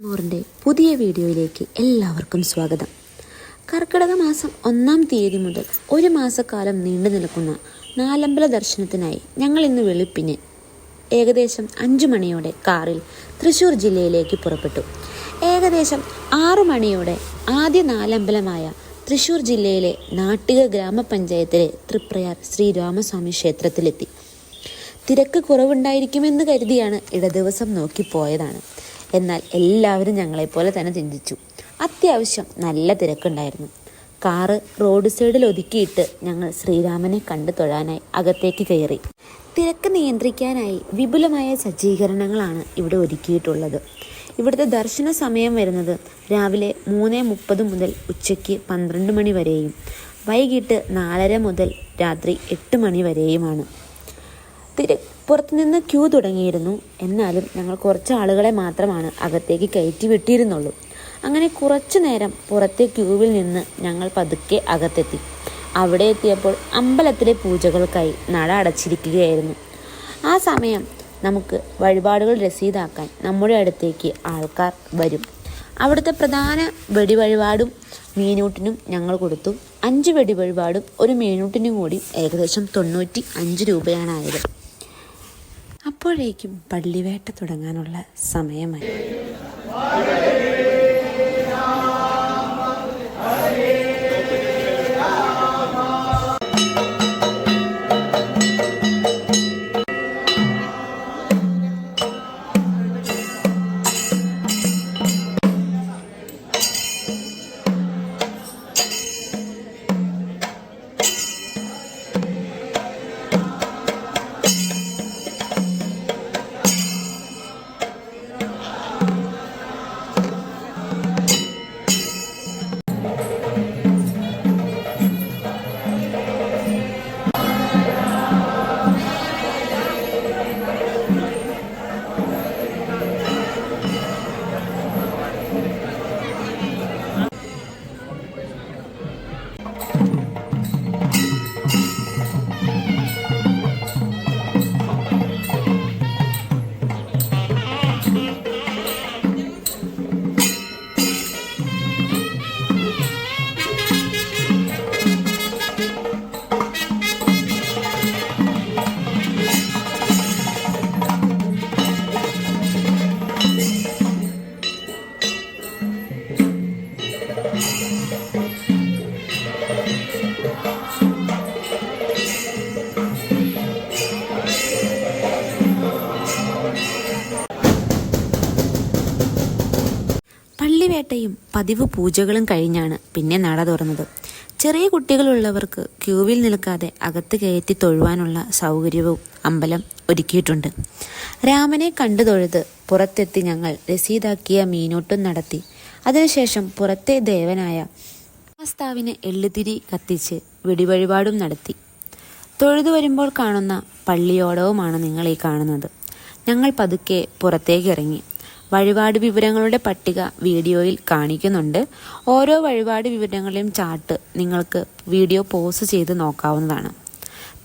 മോറിന്റെ പുതിയ വീഡിയോയിലേക്ക് എല്ലാവർക്കും സ്വാഗതം. കർക്കിടക മാസം ഒന്നാം തീയതി മുതൽ ഒരു മാസക്കാലം നീണ്ടു നിൽക്കുന്ന നാലമ്പല ദർശനത്തിനായി ഞങ്ങൾ ഇന്ന് വെളുപ്പിന് ഏകദേശം അഞ്ചു മണിയോടെ കാറിൽ തൃശ്ശൂർ ജില്ലയിലേക്ക് പുറപ്പെട്ടു. ഏകദേശം ആറു മണിയോടെ ആദ്യ നാലമ്പലമായ തൃശ്ശൂർ ജില്ലയിലെ നാട്ടിക ഗ്രാമപഞ്ചായത്തിലെ തൃപ്രയാർ ശ്രീരാമസ്വാമി ക്ഷേത്രത്തിലെത്തി. തിരക്ക് കുറവുണ്ടായിരിക്കുമെന്ന് കരുതിയാണ് ഇടദിവസം നോക്കി പോയതാണ് എന്നാൽ എല്ലാവരും ഞങ്ങളെപ്പോലെ തന്നെ ചിന്തിച്ചു. അത്യാവശ്യം നല്ല തിരക്കുണ്ടായിരുന്നു. കാറ് റോഡ് സൈഡിൽ ഒതുക്കിയിട്ട് ഞങ്ങൾ ശ്രീരാമനെ കണ്ടു തൊഴാനായി അകത്തേക്ക് കയറി. തിരക്ക് നിയന്ത്രിക്കാനായി വിപുലമായ സജ്ജീകരണങ്ങളാണ് ഇവിടെ ഒരുക്കിയിട്ടുള്ളത്. ഇവിടുത്തെ ദർശന സമയം വരുന്നത് രാവിലെ മൂന്ന് മുപ്പത് മുതൽ ഉച്ചയ്ക്ക് പന്ത്രണ്ട് മണി വരെയും വൈകിട്ട് നാലര മുതൽ രാത്രി എട്ട് മണി വരെയുമാണ്. പുറത്തുനിന്ന് ക്യൂ തുടങ്ങിയിരുന്നു. എന്നാലും ഞങ്ങൾ കുറച്ച് ആളുകളെ മാത്രമാണ് അകത്തേക്ക് കയറ്റി വിട്ടിരുന്നുള്ളൂ. അങ്ങനെ കുറച്ചു നേരം പുറത്തെ ക്യൂവിൽ നിന്ന് ഞങ്ങൾ പതുക്കെ അകത്തെത്തി. അവിടെ എത്തിയപ്പോൾ അമ്പലത്തിലെ പൂജകൾക്കായി നട അടച്ചിരിക്കുകയായിരുന്നു. ആ സമയം നമുക്ക് വഴിപാടുകൾ രസീതാക്കാൻ നമ്മുടെ അടുത്തേക്ക് ആൾക്കാർ വരും. അവിടുത്തെ പ്രധാന വെടിവഴിപാടും മീനൂട്ടിനും ഞങ്ങൾ കൊടുത്തു. അഞ്ച് വെടിവഴിപാടും ഒരു മീനൂട്ടിനും കൂടി ഏകദേശം തൊണ്ണൂറ്റി അഞ്ച് രൂപയാണ് ആയത്. അപ്പോഴേക്കും പള്ളിവേട്ട തുടങ്ങാനുള്ള സമയമായി. പള്ളിവേട്ടയും പതിവ് പൂജകളും കഴിഞ്ഞാണ് പിന്നെ നട തുറന്നത്. ചെറിയ കുട്ടികളുള്ളവർക്ക് ക്യൂവിൽ നിൽക്കാതെ അകത്ത് കയറ്റി തൊഴുവാനുള്ള സൗകര്യവും അമ്പലം ഒരുക്കിയിട്ടുണ്ട്. രാമനെ കണ്ടു തൊഴുത് പുറത്തെത്തി ഞങ്ങൾ രസീതാക്കിയ മീനൂട്ടും നടത്തി. അതിനുശേഷം പുറത്തെ ദേവനായ മാസ്താവിന് എള്ളുതിരി കത്തിച്ച് വെടിവഴിപാടും നടത്തി. തൊഴുതു വരുമ്പോൾ കാണുന്ന പള്ളിയോടവുമാണ് നിങ്ങൾ ഈ കാണുന്നത്. ഞങ്ങൾ പതുക്കെ പുറത്തേക്ക് ഇറങ്ങി. വഴിപാട് വിവരങ്ങളുടെ പട്ടിക വീഡിയോയിൽ കാണിക്കുന്നുണ്ട്. ഓരോ വഴിപാട് വിവരങ്ങളുടെയും ചാർട്ട് നിങ്ങൾക്ക് വീഡിയോ പോസ് ചെയ്ത് നോക്കാവുന്നതാണ്.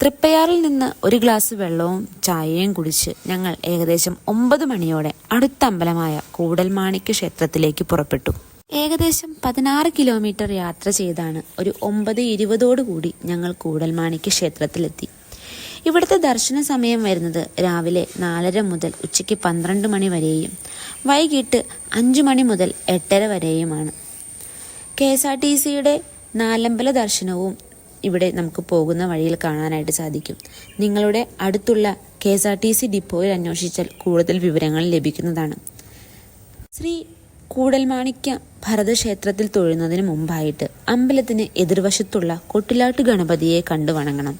തൃപ്പയാറിൽ നിന്ന് ഒരു ഗ്ലാസ് വെള്ളവും ചായയും കുടിച്ച് ഞങ്ങൾ ഏകദേശം ഒമ്പത് മണിയോടെ അടുത്ത അമ്പലമായ കൂടൽമാണിക്യ ക്ഷേത്രത്തിലേക്ക് പുറപ്പെട്ടു. ഏകദേശം പതിനാറ് കിലോമീറ്റർ യാത്ര ചെയ്താണ് ഒരു ഒമ്പത് ഇരുപതോടു കൂടി ഞങ്ങൾ കൂടൽമാണിക്യ ക്ഷേത്രത്തിലെത്തി. ഇവിടുത്തെ ദർശന സമയം വരുന്നത് രാവിലെ നാലര മുതൽ ഉച്ചയ്ക്ക് പന്ത്രണ്ട് മണി വരെയും വൈകിട്ട് അഞ്ചു മണി മുതൽ എട്ടര വരെയുമാണ്. കെ എസ് ആർ ടി സിയുടെ നാലമ്പല ദർശനവും ഇവിടെ നമുക്ക് പോകുന്ന വഴിയിൽ കാണാനായിട്ട് സാധിക്കും. നിങ്ങളുടെ അടുത്തുള്ള K S R T C ഡിപ്പോയിൽ അന്വേഷിച്ചാൽ കൂടുതൽ വിവരങ്ങൾ ലഭിക്കുന്നതാണ്. ശ്രീ കൂടൽമാണിക്യ ഭരതക്ഷേത്രത്തിൽ തൊഴുന്നതിന് മുമ്പായിട്ട് അമ്പലത്തിന് എതിർവശത്തുള്ള കൊട്ടിലാട്ട് ഗണപതിയെ കണ്ടു വണങ്ങണം.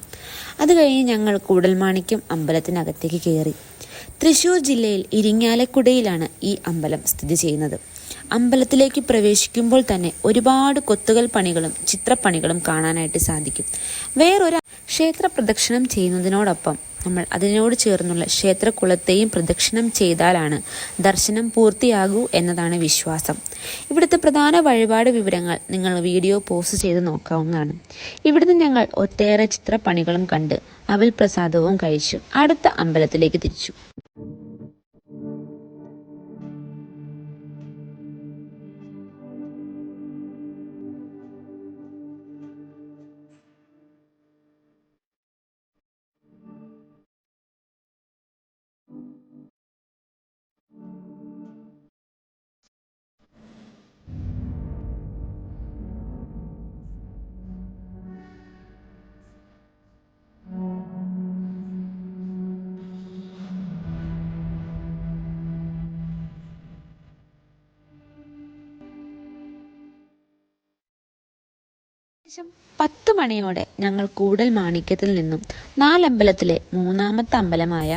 അത് കഴിഞ്ഞ് ഞങ്ങൾ കൂടൽമാണിക്യം അമ്പലത്തിനകത്തേക്ക് കയറി തൃശൂർ ജില്ലയിൽ ഇരിങ്ങാലക്കുടയിലാണ് ഈ അമ്പലം സ്ഥിതി ചെയ്യുന്നത്. അമ്പലത്തിലേക്ക് പ്രവേശിക്കുമ്പോൾ തന്നെ ഒരുപാട് കൊത്തുകൾ പണികളും ചിത്രപ്പണികളും കാണാനായിട്ട് സാധിക്കും. വേറൊരു ക്ഷേത്ര പ്രദക്ഷിണം ചെയ്യുന്നതിനോടൊപ്പം നമ്മൾ അതിനോട് ചേർന്നുള്ള ക്ഷേത്രകുളത്തെയും പ്രദക്ഷിണം ചെയ്താലാണ് ദർശനം പൂർത്തിയാകൂ എന്നതാണ് വിശ്വാസം. ഇവിടുത്തെ പ്രധാന വഴിപാട് വിവരങ്ങൾ നിങ്ങൾ വീഡിയോ പോസ്റ്റ് ചെയ്ത് നോക്കാവുന്നതാണ്. ഇവിടുന്ന് ഞങ്ങൾ ഒട്ടേറെ ചിത്രപ്പണികളും കണ്ട് അവൽ പ്രസാദവും കഴിച്ചു. അടുത്ത അമ്പലത്തിലേക്ക് തിരിച്ചു. ഏകദേശം പത്ത് മണിയോടെ ഞങ്ങൾ കൂടൽ മാണിക്യത്തിൽ നിന്നും നാലമ്പലത്തിലെ മൂന്നാമത്തെ അമ്പലമായ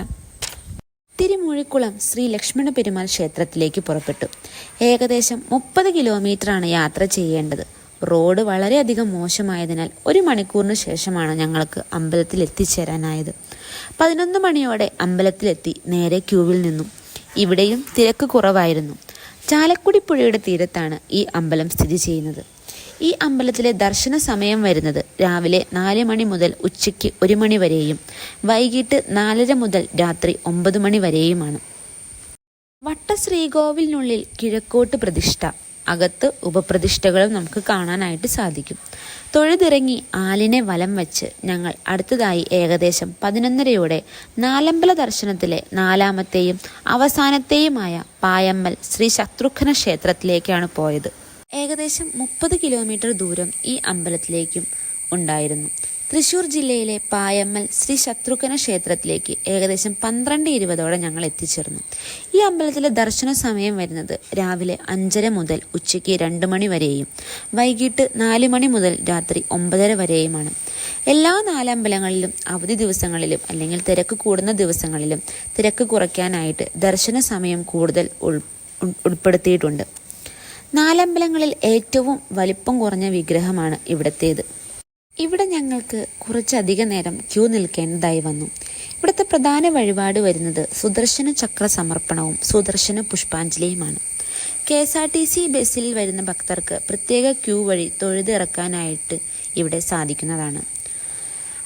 തിരുമൂഴിക്കുളം ശ്രീ ലക്ഷ്മണ പെരുമാൾ ക്ഷേത്രത്തിലേക്ക് പുറപ്പെട്ടു. ഏകദേശം മുപ്പത് കിലോമീറ്ററാണ് യാത്ര ചെയ്യേണ്ടത്. റോഡ് വളരെയധികം മോശമായതിനാൽ ഒരു മണിക്കൂറിന് ശേഷമാണ് ഞങ്ങൾക്ക് അമ്പലത്തിൽ എത്തിച്ചേരാനായത്. പതിനൊന്ന് മണിയോടെ അമ്പലത്തിലെത്തി നേരെ ക്യൂവിൽ നിന്നും. ഇവിടെയും തിരക്ക് കുറവായിരുന്നു. ചാലക്കുടി പുഴയുടെ തീരത്താണ് ഈ അമ്പലം സ്ഥിതി ചെയ്യുന്നത്. ഈ അമ്പലത്തിലെ ദർശന സമയം വരുന്നത് രാവിലെ നാല് മണി മുതൽ ഉച്ചയ്ക്ക് ഒരു മണി വരെയും വൈകിട്ട് നാലര മുതൽ രാത്രി ഒമ്പത് മണി വരെയുമാണ്. വട്ടശ്രീകോവിലിനുള്ളിൽ കിഴക്കോട്ട് പ്രതിഷ്ഠ. അകത്ത് ഉപപ്രതിഷ്ഠകളും നമുക്ക് കാണാനായിട്ട് സാധിക്കും. തൊഴുതിറങ്ങി ആലിനെ വലം വെച്ച് ഞങ്ങൾ അടുത്തതായി ഏകദേശം പതിനൊന്നരയോടെ നാലമ്പല ദർശനത്തിലെ നാലാമത്തെയും അവസാനത്തെയുമായ പായമ്മൽ ശ്രീ ശത്രുഘ്ന ക്ഷേത്രത്തിലേക്കാണ് പോയത്. ഏകദേശം മുപ്പത് കിലോമീറ്റർ ദൂരം ഈ അമ്പലത്തിലേക്കും ഉണ്ടായിരുന്നു. തൃശൂർ ജില്ലയിലെ പായമ്മൽ ശ്രീ ശത്രുഘ്ന ക്ഷേത്രത്തിലേക്ക് ഏകദേശം പന്ത്രണ്ട് ഇരുപതോടെ ഞങ്ങൾ എത്തിച്ചേർന്നു. ഈ അമ്പലത്തിലെ ദർശന സമയം വരുന്നത് രാവിലെ അഞ്ചര മുതൽ ഉച്ചയ്ക്ക് രണ്ട് മണി വരെയും വൈകിട്ട് നാല് മണി മുതൽ രാത്രി ഒമ്പതര വരെയുമാണ്. എല്ലാ നാലമ്പലങ്ങളിലും അവധി ദിവസങ്ങളിലും അല്ലെങ്കിൽ തിരക്ക് കൂടുന്ന ദിവസങ്ങളിലും തിരക്ക് കുറയ്ക്കാനായിട്ട് ദർശന സമയം കൂടുതൽ ഉൾ ഉൾപ്പെടുത്തിയിട്ടുണ്ട്. നാലമ്പലങ്ങളിൽ ഏറ്റവും വലിപ്പം കുറഞ്ഞ വിഗ്രഹമാണ് ഇവിടത്തേത്. ഇവിടെ ഞങ്ങൾക്ക് കുറച്ചധിക നേരം ക്യൂ നിൽക്കേണ്ടതായി വന്നു. ഇവിടുത്തെ പ്രധാന വഴിപാട് വരുന്നത് സുദർശന ചക്ര സമർപ്പണവും സുദർശന പുഷ്പാഞ്ജലിയുമാണ്. K S R T C ബസ്സിൽ വരുന്ന ഭക്തർക്ക് പ്രത്യേക ക്യൂ വഴി തൊഴുതിറക്കാനായിട്ട് ഇവിടെ സാധിക്കുന്നതാണ്.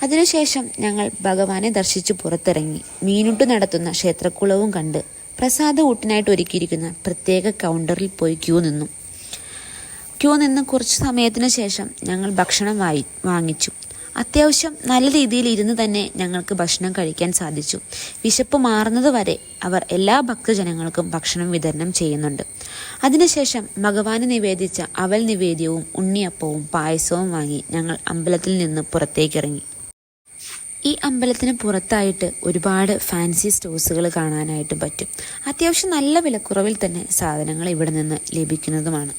അതിനുശേഷം ഞങ്ങൾ ഭഗവാനെ ദർശിച്ച് പുറത്തിറങ്ങി. മീനുട്ട് നടത്തുന്ന ക്ഷേത്രക്കുളവും കണ്ട് പ്രസാദ ഊട്ടിനായിട്ട് ഒരുക്കിയിരിക്കുന്ന പ്രത്യേക കൗണ്ടറിൽ പോയി ക്യൂ നിന്നു. ക്യൂ നിന്ന് കുറച്ച് സമയത്തിന് ശേഷം ഞങ്ങൾ ഭക്ഷണം വായി വാങ്ങിച്ചു. അത്യാവശ്യം നല്ല രീതിയിൽ ഇരുന്ന് തന്നെ ഞങ്ങൾക്ക് ഭക്ഷണം കഴിക്കാൻ സാധിച്ചു. വിശപ്പ് മാറുന്നത് വരെ അവർ എല്ലാ ഭക്തജനങ്ങൾക്കും ഭക്ഷണം വിതരണം ചെയ്യുന്നുണ്ട്. അതിനുശേഷം ഭഗവാന് നിവേദിച്ച അവൽ നിവേദ്യവും ഉണ്ണിയപ്പവും പായസവും വാങ്ങി ഞങ്ങൾ അമ്പലത്തിൽ നിന്ന് പുറത്തേക്കിറങ്ങി. ഈ അമ്പലത്തിന് പുറത്തായിട്ട് ഒരുപാട് ഫാൻസി സ്റ്റോഴ്സുകൾ കാണാനായിട്ട് പറ്റും. അത്യാവശ്യം നല്ല വിലക്കുറവിൽ തന്നെ സാധനങ്ങൾ ഇവിടെ നിന്ന് ലഭിക്കുന്നതുമാണ്.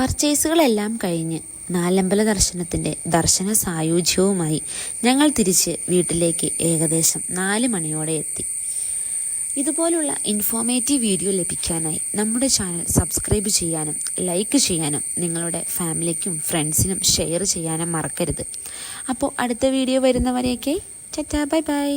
പർച്ചേസുകളെല്ലാം കഴിഞ്ഞ് നാലമ്പല ദർശനത്തിന്റെ ദർശന സായുജ്യവുമായി ഞങ്ങൾ തിരിച്ച് വീട്ടിലേക്ക് ഏകദേശം നാല് മണിയോടെ എത്തി. ഇതുപോലുള്ള ഇൻഫോർമേറ്റീവ് വീഡിയോ ലഭിക്കാനായി നമ്മുടെ ചാനൽ സബ്സ്ക്രൈബ് ചെയ്യാനും ലൈക്ക് ചെയ്യാനും നിങ്ങളുടെ ഫാമിലിക്കും ഫ്രണ്ട്സിനും ഷെയർ ചെയ്യാനും മറക്കരുത്. അപ്പോൾ അടുത്ത വീഡിയോ വരുന്നവരെയൊക്കെ ചറ്റാ ബൈ ബൈ